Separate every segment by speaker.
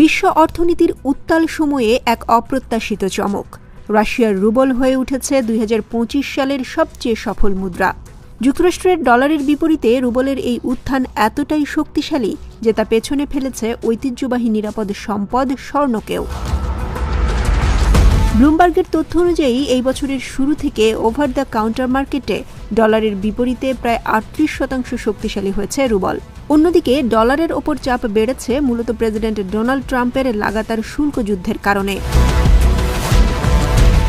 Speaker 1: বিশ্ব অর্থনীতির উত্তাল সময়ে এক অপ্রত্যাশিত চমক। রাশিয়ার রুবল হয়ে উঠেছে দুই হাজার পঁচিশ সালের সবচেয়ে সফল মুদ্রা। যুক্তরাষ্ট্রের ডলারের বিপরীতে রুবলের এই উত্থান এতটাই শক্তিশালী যে তা পেছনে ফেলেছে ঐতিহ্যবাহী নিরাপদ সম্পদ স্বর্ণকেও। ব্লুমবার্গের তথ্য অনুযায়ী, এই বছরের শুরু থেকে ওভার দ্য কাউন্টার মার্কেটে ডলারের বিপরীতে প্রায় আটত্রিশ শতাংশ শক্তিশালী হয়েছে রুবল। অন্যদিকে, ডলারের ওপর চাপ বেড়েছে মূলত প্রেসিডেন্ট ডোনাল্ড ট্রাম্পের লাগাতার শুল্ক যুদ্ধের কারণে।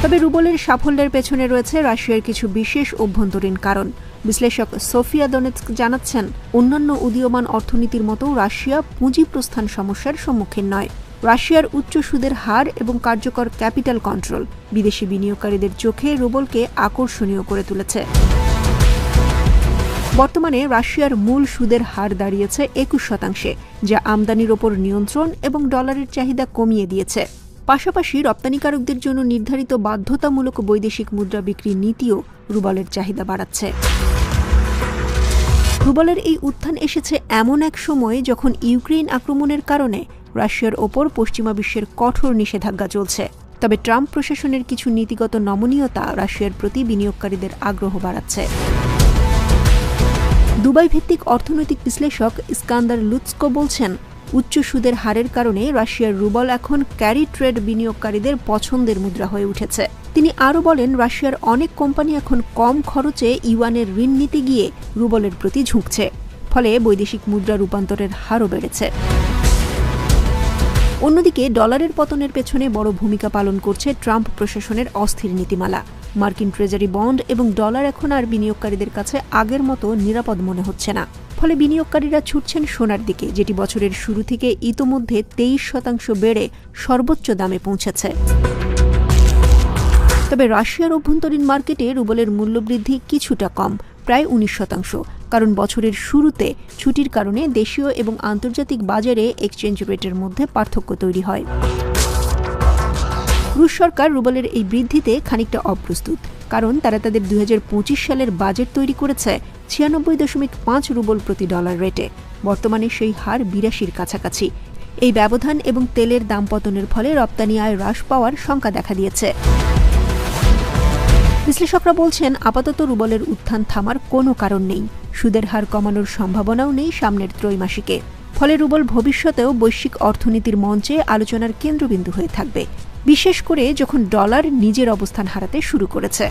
Speaker 1: তবে রুবলের সাফল্যের পেছনে রয়েছে রাশিয়ার কিছু বিশেষ অভ্যন্তরীণ কারণ। বিশ্লেষক সোফিয়া দনেৎস্ক জানাচ্ছেন, অন্যান্য উদীয়মান অর্থনীতির মতো রাশিয়া পুঁজি প্রস্থান সমস্যার সম্মুখীন নয়। রাশিয়ার উচ্চ সুদের হার এবং কার্যকর ক্যাপিটাল কন্ট্রোল বিদেশি বিনিয়োগকারীদের চোখে রুবলকে আকর্ষণীয় করে তুলেছে। বর্তমানে রাশিয়ার মূল সুদের হার দাঁড়িয়েছে একুশ শতাংশে, যা আমদানির ওপর নিয়ন্ত্রণ এবং ডলারের চাহিদা কমিয়ে দিয়েছে। পাশাপাশি রপ্তানিকারকদের জন্য নির্ধারিত বাধ্যতামূলক বৈদেশিক মুদ্রা বিক্রির নীতিও রুবলের চাহিদা বাড়াচ্ছে। রুবলের এই উত্থান এসেছে এমন এক সময়ে যখন ইউক্রেন আক্রমণের কারণে রাশিয়ার ওপর পশ্চিমা বিশ্বের কঠোর নিষেধাজ্ঞা চলছে। তবে ট্রাম্প প্রশাসনের কিছু নীতিগত নমনীয়তা রাশিয়ার প্রতি বিনিয়োগকারীদের আগ্রহ বাড়াচ্ছে। দুবাই ভিত্তিক অর্থনৈতিক বিশ্লেষক ইস্কান্দার লুৎস্কো বলছেন, উচ্চ সুদের হারের কারণে রাশিয়ার রুবল এখন ক্যারি ট্রেড বিনিয়োগকারীদের পছন্দের মুদ্রা হয়ে উঠেছে। তিনি আরও বলেন, রাশিয়ার অনেক কোম্পানি এখন কম খরচে ইউয়ানের ঋণ নিতে গিয়ে রুবলের প্রতি ঝুঁকছে, ফলে বৈদেশিক মুদ্রা রূপান্তরের হারও বেড়েছে। অন্যদিকে, ডলারের পতনের পেছনে বড় ভূমিকা পালন করছে ট্রাম্প প্রশাসনের অস্থির নীতিমালা। মার্কিন ট্রেজারি বন্ড এবং ডলার এখন আর বিনিয়োগকারীদের কাছে আগের মতো নিরাপদ মনে হচ্ছে না। ফলে বিনিয়োগকারীরা ছুটছেন সোনার দিকে, যেটি বছরের শুরু থেকে ইতোমধ্যে তেইশ শতাংশ বেড়ে সর্বোচ্চ দামে পৌঁছেছে। তবে রাশিয়ার অভ্যন্তরীণ মার্কেটে রুবলের মূল্যবৃদ্ধি কিছুটা কম, প্রায় উনিশ শতাংশ, কারণ বছরের শুরুতে ছুটির কারণে দেশীয় এবং আন্তর্জাতিক বাজারে এক্সচেঞ্জ রেটের মধ্যে পার্থক্য তৈরি হয়। রুশ সরকার রুবলের এই বৃদ্ধিতে খানিকটা অপ্রস্তুত, কারণ তারা তাদের দুই হাজার পঁচিশ সালের বাজেট তৈরি করেছে ছিয়ানব্বই দশমিক পাঁচ রুবল প্রতি ডলার রেটে, বর্তমানে সেই হার বিরাশির কাছাকাছি। এই ব্যবধান এবং তেলের দাম পতনের ফলে রপ্তানি আয় হ্রাস পাওয়ার শঙ্কা দেখা দিয়েছে। বিশ্লেষকরা বলছেন, আপাতত রুবলের উত্থান থামার কোনো কারণ নেই। সুদের হার কমানোর সম্ভাবনাও নেই সামনের ত্রৈমাসিকে। ফলে রুবল ভবিষ্যতেও বৈশ্বিক অর্থনীতির মঞ্চে আলোচনার কেন্দ্রবিন্দু হয়ে থাকবে। বিশেষ করে যখন ডলার নিজের অবস্থান হারাতে শুরু করেছে।